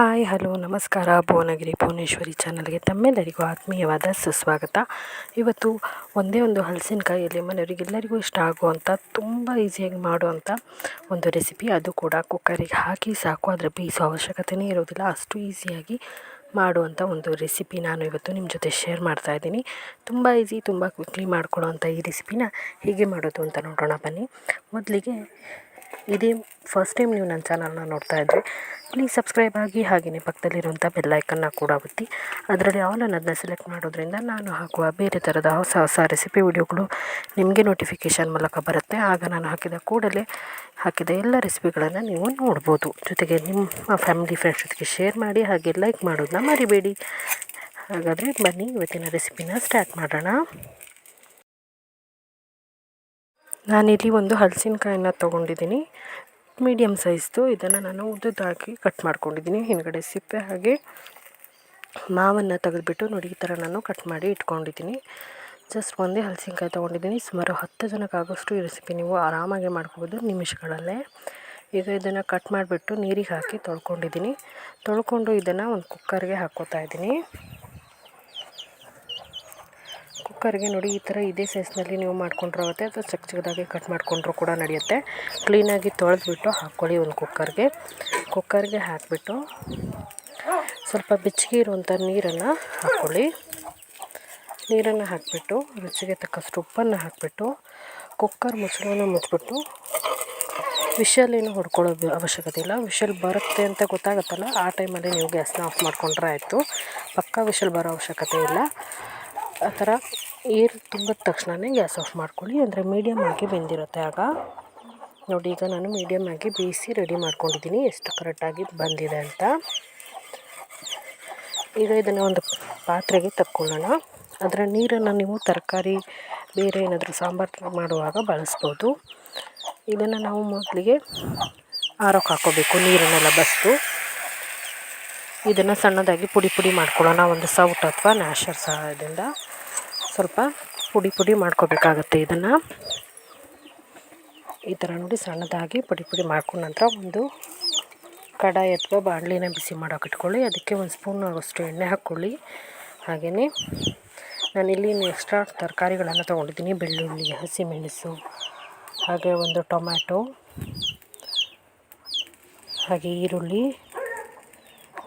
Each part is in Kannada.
ಹಾಯ್, ಹಲೋ, ನಮಸ್ಕಾರ. ಭುವನಗಿರಿ ಭುವನೇಶ್ವರಿ ಚಾನಲ್ಗೆ ತಮ್ಮೆಲ್ಲರಿಗೂ ಆತ್ಮೀಯವಾದ ಸುಸ್ವಾಗತ. ಇವತ್ತು ಒಂದೇ ಒಂದು ಹಲಸಿನಕಾಯಿಯಲ್ಲಿ ಮನೆಯವರಿಗೆಲ್ಲರಿಗೂ ಇಷ್ಟ ಆಗುವಂಥ ತುಂಬ ಈಸಿಯಾಗಿ ಮಾಡುವಂಥ ಒಂದು ರೆಸಿಪಿ ಅದು ಕೂಡ ಕುಕ್ಕರಿಗೆ ಹಾಕಿ ಸಾಕು. ಅದರ ಬೇಯಿಸೋ ಅವಶ್ಯಕತೆಯೇ ಇರೋದಿಲ್ಲ. ಅಷ್ಟು ಈಸಿಯಾಗಿ ಮಾಡುವಂಥ ಒಂದು ರೆಸಿಪಿ ನಾನು ಇವತ್ತು ನಿಮ್ಮ ಜೊತೆ ಶೇರ್ ಮಾಡ್ತಾ ಇದ್ದೀನಿ. ತುಂಬ ಈಸಿ ತುಂಬ ಕ್ವಿಕ್ಲಿ ಮಾಡ್ಕೊಳ್ಳೋವಂಥ ಈ ರೆಸಿಪಿನ ಹೇಗೆ ಮಾಡೋದು ಅಂತ ನೋಡೋಣ. ಬನ್ನಿ. ಮೊದಲಿಗೆ ಇದೇ ಫಸ್ಟ್ ಟೈಮ್ ನೀವು ನನ್ನ ಚಾನಲ್ನ ನೋಡ್ತಾ ಇದ್ದರೆ ಪ್ಲೀಸ್ ಸಬ್ಸ್ಕ್ರೈಬ್ ಆಗಿ ಹಾಗೆಯೇ ಪಕ್ಕದಲ್ಲಿರುವಂಥ ಬೆಲ್ಲೈಕನ್ನ ಕೂಡ ಒತ್ತಿ. ಅದರಲ್ಲಿ ಆಲ್ ಅನ್ನೋದನ್ನ ಸೆಲೆಕ್ಟ್ ಮಾಡೋದ್ರಿಂದ ನಾನು ಹಾಕುವ ಬೇರೆ ಥರದ ಹೊಸ ಹೊಸ ರೆಸಿಪಿ ವಿಡಿಯೋಗಳು ನಿಮಗೆ ನೋಟಿಫಿಕೇಷನ್ ಮೂಲಕ ಬರುತ್ತೆ. ಆಗ ನಾನು ಹಾಕಿದ ಕೂಡಲೇ ಹಾಕಿದ ಎಲ್ಲ ರೆಸಿಪಿಗಳನ್ನು ನೀವು ನೋಡ್ಬೋದು. ಜೊತೆಗೆ ನಿಮ್ಮ ಫ್ಯಾಮಿಲಿ ಫ್ರೆಂಡ್ಸ್ ಜೊತೆಗೆ ಶೇರ್ ಮಾಡಿ ಹಾಗೆ ಲೈಕ್ ಮಾಡೋದನ್ನ ಮರಿಬೇಡಿ. ಹಾಗಾದರೆ ಬನ್ನಿ, ಇವತ್ತಿನ ರೆಸಿಪಿನ ಸ್ಟಾರ್ಟ್ ಮಾಡೋಣ. ನಾನಿಲ್ಲಿ ಒಂದು ಹಲಸಿನಕಾಯಿನ ತೊಗೊಂಡಿದ್ದೀನಿ. ಮೀಡಿಯಮ್ ಸೈಜ್ದು. ಇದನ್ನು ನಾನು ಉದ್ದದಾಗಿ ಕಟ್ ಮಾಡ್ಕೊಂಡಿದ್ದೀನಿ. ಹಿಂದ್ಗಡೆ ಸಿಪ್ಪೆ ಹಾಗೆ ಮಾವನ್ನು ತೆಗೆದುಬಿಟ್ಟು ನೋಡಿ, ಈ ಥರ ನಾನು ಕಟ್ ಮಾಡಿ ಇಟ್ಕೊಂಡಿದ್ದೀನಿ. ಜಸ್ಟ್ ಒಂದೇ ಹಲಸಿನಕಾಯಿ ತೊಗೊಂಡಿದ್ದೀನಿ. ಸುಮಾರು ಹತ್ತು ಜನಕ್ಕಾಗೋಷ್ಟು ಈ ರೆಸಿಪಿ ನೀವು ಆರಾಮಾಗಿ ಮಾಡ್ಕೋಬೋದು ನಿಮಿಷಗಳಲ್ಲೇ. ಈಗ ಇದನ್ನು ಕಟ್ ಮಾಡಿಬಿಟ್ಟು ನೀರಿಗೆ ಹಾಕಿ ತೊಳ್ಕೊಂಡಿದ್ದೀನಿ. ತೊಳ್ಕೊಂಡು ಇದನ್ನು ಒಂದು ಕುಕ್ಕರ್ಗೆ ಹಾಕ್ಕೋತಾ ಇದ್ದೀನಿ. ಕುಕ್ಕರ್ಗೆ ನೋಡಿ ಈ ಥರ ಇದೇ ಸೈಜ್ನಲ್ಲಿ ನೀವು ಮಾಡ್ಕೊಂಡ್ರೆ ಆಗುತ್ತೆ. ಅಥವಾ ಚಿಕ್ಕ ಚಿಕ್ಕದಾಗಿ ಕಟ್ ಮಾಡಿಕೊಂಡ್ರೂ ಕೂಡ ನಡೆಯುತ್ತೆ. ಕ್ಲೀನಾಗಿ ತೊಳೆದ್ಬಿಟ್ಟು ಹಾಕ್ಕೊಳ್ಳಿ ಒಂದು ಕುಕ್ಕರ್ಗೆ. ಕುಕ್ಕರ್ಗೆ ಹಾಕಿಬಿಟ್ಟು ಸ್ವಲ್ಪ ಬೆಚ್ಚಗೆ ಇರುವಂಥ ನೀರನ್ನು ಹಾಕ್ಕೊಳ್ಳಿ. ನೀರನ್ನು ಹಾಕಿಬಿಟ್ಟು, ರುಚಿಗೆ ತಕ್ಕಷ್ಟು ಉಪ್ಪನ್ನು ಹಾಕಿಬಿಟ್ಟು, ಕುಕ್ಕರ್ ಮುಚ್ಚಳವನ್ನು ಮುಚ್ಚಿಬಿಟ್ಟು ವಿಷಲ್ ಏನು ಹೊಡ್ಕೊಳ್ಳೋ ಅವಶ್ಯಕತೆ ಇಲ್ಲ. ವಿಷಲ್ ಬರುತ್ತೆ ಅಂತ ಗೊತ್ತಾಗುತ್ತಲ್ಲ, ಆ ಟೈಮಲ್ಲಿ ನೀವು ಗ್ಯಾಸ್ನ ಆಫ್ ಮಾಡಿಕೊಂಡ್ರೆ ಆಯಿತು. ಪಕ್ಕ ವಿಷಲ್ ಬರೋ ಅವಶ್ಯಕತೆ ಇಲ್ಲ. ಆ ಥರ ಏರ್ ತುಂಬಿದ ತಕ್ಷಣವೇ ಗ್ಯಾಸ್ ಆಫ್ ಮಾಡ್ಕೊಳ್ಳಿ. ಅಂದರೆ ಮೀಡಿಯಮ್ ಆಗಿ ಬೆಂದಿರುತ್ತೆ ಆಗ. ನೋಡಿ, ಈಗ ನಾನು ಮೀಡಿಯಮ್ ಆಗಿ ಬೇಯಿಸಿ ರೆಡಿ ಮಾಡ್ಕೊಂಡಿದ್ದೀನಿ. ಎಷ್ಟು ಕರೆಕ್ಟಾಗಿ ಬಂದಿದೆ ಅಂತ. ಈಗ ಇದನ್ನು ಒಂದು ಪಾತ್ರೆಗೆ ತಕ್ಕೊಳ್ಳೋಣ. ಅದರ ನೀರನ್ನು ನೀವು ತರಕಾರಿ, ಬೇರೆ ಏನಾದರೂ ಸಾಂಬಾರು ಮಾಡುವಾಗ ಬಳಸ್ಬೋದು. ಇದನ್ನು ನಾವು ಮೊದಲಿಗೆ ಆರೋಕ್ಕೆ ಹಾಕೋಬೇಕು ನೀರನ್ನೆಲ್ಲ ಬಸ್ತು ಇದನ್ನು ಸಣ್ಣದಾಗಿ ಪುಡಿ ಪುಡಿ ಮಾಡ್ಕೊಳ್ಳೋಣ. ಒಂದು ಸೌಟ್ ಅಥವಾ ನ್ಯಾಷರ್ ಸಹಾಯದಿಂದ. ಸ್ವಲ್ಪ ಪುಡಿ ಪುಡಿ ಮಾಡ್ಕೋಬೇಕಾಗತ್ತೆ ಇದನ್ನು. ಈ ಥರ ನೋಡಿ ಸಣ್ಣದಾಗಿ ಪುಡಿ ಪುಡಿ ಮಾಡ್ಕೊಂಡ ನಂತರ ಒಂದು ಕಡಾಯಿ ಅಥವಾ ಬಾಣಲಿನ ಬಿಸಿ ಮಾಡೋಕೆ ಇಟ್ಕೊಳ್ಳಿ. ಅದಕ್ಕೆ ಒಂದು ಸ್ಪೂನ್ ಆಗೋಷ್ಟು ಎಣ್ಣೆ ಹಾಕ್ಕೊಳ್ಳಿ. ಹಾಗೆಯೇ ನಾನಿಲ್ಲಿ ಎಕ್ಸ್ಟ್ರಾ ತರಕಾರಿಗಳನ್ನು ತೊಗೊಂಡಿದ್ದೀನಿ. ಬೆಳ್ಳುಳ್ಳಿ, ಹಸಿಮೆಣಸು, ಹಾಗೆ ಒಂದು ಟೊಮ್ಯಾಟೊ, ಹಾಗೆ ಈರುಳ್ಳಿ,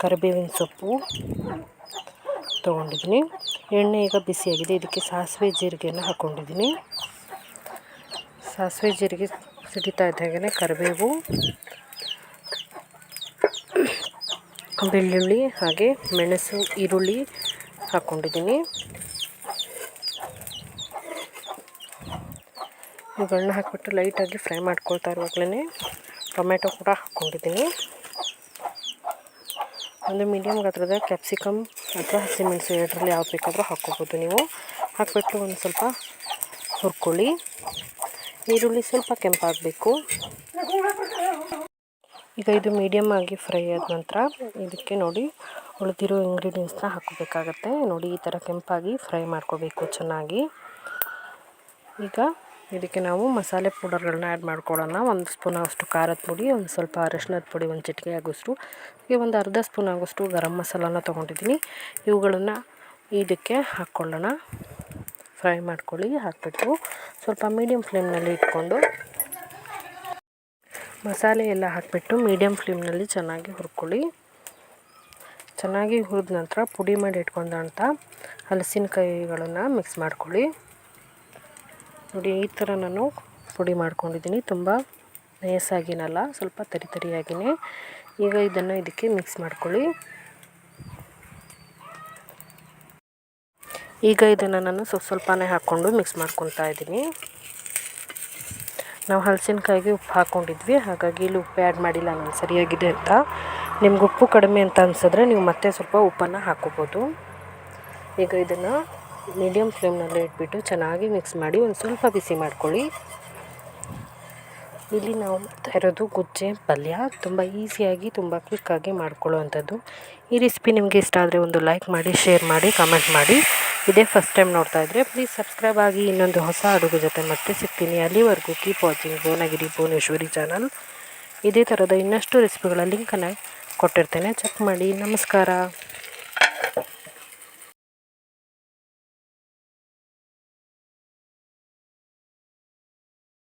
ಕರಿಬೇವಿನ ಸೊಪ್ಪು ತೊಗೊಂಡಿದ್ದೀನಿ. ಎಣ್ಣೆ ಈಗ ಬಿಸಿಯಾಗಿದೆ. ಇದಕ್ಕೆ ಸಾಸಿವೆ ಜೀರಿಗೆಯನ್ನು ಹಾಕ್ಕೊಂಡಿದ್ದೀನಿ ಸಾಸಿವೆ ಜೀರಿಗೆ ಸಿಡಿತಾ ಇದ್ದಾಗೆ ಕರಿಬೇವು, ಬೆಳ್ಳುಳ್ಳಿ ಹಾಗೆ ಮೆಣಸು, ಈರುಳ್ಳಿ ಹಾಕ್ಕೊಂಡಿದ್ದೀನಿ ಇವುಗಳನ್ನ ಹಾಕಿಬಿಟ್ಟು ಲೈಟಾಗಿ ಫ್ರೈ ಮಾಡ್ಕೊಳ್ತಾ ಇರುವಾಗಲೇ ಟೊಮೆಟೊ ಕೂಡ ಹಾಕ್ಕೊಂಡಿದ್ದೀನಿ ಒಂದು ಮೀಡಿಯಮ್ ಗಾತ್ರದ ಕ್ಯಾಪ್ಸಿಕಮ್ ಅಥವಾ ಹಸಿಮೆಣಸು ಎರಡರಲ್ಲಿ ಯಾವ ಬೇಕಾದರೂ ಹಾಕ್ಕೋಬೋದು ನೀವು. ಹಾಕಿಬಿಟ್ಟು ಒಂದು ಸ್ವಲ್ಪ ಹುರ್ಕೊಳ್ಳಿ. ಈರುಳ್ಳಿ ಸ್ವಲ್ಪ ಕೆಂಪಾಗಬೇಕು. ಈಗ ಇದು ಮೀಡಿಯಮ್ ಆಗಿ ಫ್ರೈ ಆದ ನಂತರ ಇದಕ್ಕೆ ನೋಡಿ ಉಳಿದಿರೋ ಇಂಗ್ರೀಡಿಯೆಂಟ್ಸ್ನ ಹಾಕೋಬೇಕಾಗತ್ತೆ. ನೋಡಿ ಈ ಥರ ಕೆಂಪಾಗಿ ಫ್ರೈ ಮಾಡ್ಕೋಬೇಕು ಚೆನ್ನಾಗಿ. ಈಗ ಇದಕ್ಕೆ ನಾವು ಮಸಾಲೆ ಪೌಡರ್ಗಳನ್ನ ಆ್ಯಡ್ ಮಾಡ್ಕೊಳ್ಳೋಣ. ಒಂದು ಸ್ಪೂನ್ ಅಷ್ಟು ಖಾರದ ಪುಡಿ, ಒಂದು ಸ್ವಲ್ಪ ಅರಶಿನದ ಪುಡಿ, ಒಂದು ಚಿಟಿಕೆ ಆಗೋಷ್ಟು. ಈಗ ಒಂದು ಅರ್ಧ ಸ್ಪೂನ್ ಆಗೋಷ್ಟು ಗರಂ ಮಸಾಲನ ತೊಗೊಂಡಿದ್ದೀನಿ. ಇವುಗಳನ್ನು ಇದಕ್ಕೆ ಹಾಕ್ಕೊಳ್ಳೋಣ. ಫ್ರೈ ಮಾಡ್ಕೊಳ್ಳಿ, ಹಾಕ್ಬಿಟ್ಟು ಸ್ವಲ್ಪ ಮೀಡಿಯಮ್ ಫ್ಲೇಮ್ನಲ್ಲಿ ಇಟ್ಕೊಂಡು ಮಸಾಲೆ ಎಲ್ಲ ಹಾಕಿಬಿಟ್ಟು ಮೀಡಿಯಮ್ ಫ್ಲೇಮ್ನಲ್ಲಿ ಚೆನ್ನಾಗಿ ಹುರ್ಕೊಳ್ಳಿ. ಚೆನ್ನಾಗಿ ಹುರಿದ ನಂತರ ಪುಡಿ ಮಾಡಿ ಇಟ್ಕೊಂಡಂಥ ಹಲಸಿನಕಾಯಿಗಳನ್ನು ಮಿಕ್ಸ್ ಮಾಡ್ಕೊಳ್ಳಿ. ನೋಡಿ, ಈ ಥರ ನಾನು ಪುಡಿ ಮಾಡ್ಕೊಂಡಿದ್ದೀನಿ. ತುಂಬ ನಯಸ್ಸಾಗಿನಲ್ಲ ಸ್ವಲ್ಪ ತರಿ ತರಿಯಾಗಿಯೇ ಈಗ ಇದನ್ನು ಇದಕ್ಕೆ ಮಿಕ್ಸ್ ಮಾಡ್ಕೊಳ್ಳಿ. ಈಗ ಇದನ್ನು ನಾನು ಸ್ವಲ್ಪ ಸ್ವಲ್ಪನೇ ಹಾಕ್ಕೊಂಡು ಮಿಕ್ಸ್ ಮಾಡ್ಕೊತಾ ಇದ್ದೀನಿ. ನಾವು ಹಲಸಿನಕಾಯಿಗೆ ಉಪ್ಪು ಹಾಕ್ಕೊಂಡಿದ್ವಿ ಹಾಗಾಗಿ ಇಲ್ಲಿ ಉಪ್ಪು ಆ್ಯಡ್ ಮಾಡಿಲ್ಲ ನಾನು ಸರಿಯಾಗಿದೆ ಅಂತ. ನಿಮ್ಗೆ ಉಪ್ಪು ಕಡಿಮೆ ಅಂತ ಅನಿಸಿದ್ರೆ ನೀವು ಮತ್ತೆ ಸ್ವಲ್ಪ ಉಪ್ಪನ್ನು ಹಾಕ್ಕೋಬೋದು. ಈಗ ಇದನ್ನು ಮೀಡಿಯಮ್ ಫ್ಲೇಮ್ನಲ್ಲಿ ಇಟ್ಬಿಟ್ಟು ಚೆನ್ನಾಗಿ ಮಿಕ್ಸ್ ಮಾಡಿ ಒಂದು ಸ್ವಲ್ಪ ಬಿಸಿ ಮಾಡ್ಕೊಳ್ಳಿ. ಇಲ್ಲಿ ನಾವು ಮಾಡ್ತಾ ಇರೋದು ಗುಜ್ಜೆ, ಪಲ್ಯ ತುಂಬ ಈಸಿಯಾಗಿ ತುಂಬ ಕ್ವಿಕ್ಕಾಗಿ ಮಾಡ್ಕೊಳ್ಳುವಂಥದ್ದು. ಈ ರೆಸಿಪಿ ನಿಮಗೆ ಇಷ್ಟ ಆದರೆ ಒಂದು ಲೈಕ್ ಮಾಡಿ ಶೇರ್ ಮಾಡಿ ಕಮೆಂಟ್ ಮಾಡಿ. ಇದೇ ಫಸ್ಟ್ ಟೈಮ್ ನೋಡ್ತಾ ಇದ್ದರೆ ಪ್ಲೀಸ್ ಸಬ್ಸ್ಕ್ರೈಬ್ ಆಗಿ ಇನ್ನೊಂದು ಹೊಸ ಅಡುಗೆ ಜೊತೆ ಮತ್ತೆ ಸಿಗ್ತೀನಿ. ಅಲ್ಲಿವರೆಗೂ keep watching Bhuvanagiri, Bhuvaneshwari channel ಇದೇ ಥರದ ಇನ್ನಷ್ಟು ರೆಸಿಪಿಗಳ ಲಿಂಕನ್ನು ಕೊಟ್ಟಿರ್ತೇನೆ. ಚೆಕ್ ಮಾಡಿ. ನಮಸ್ಕಾರ.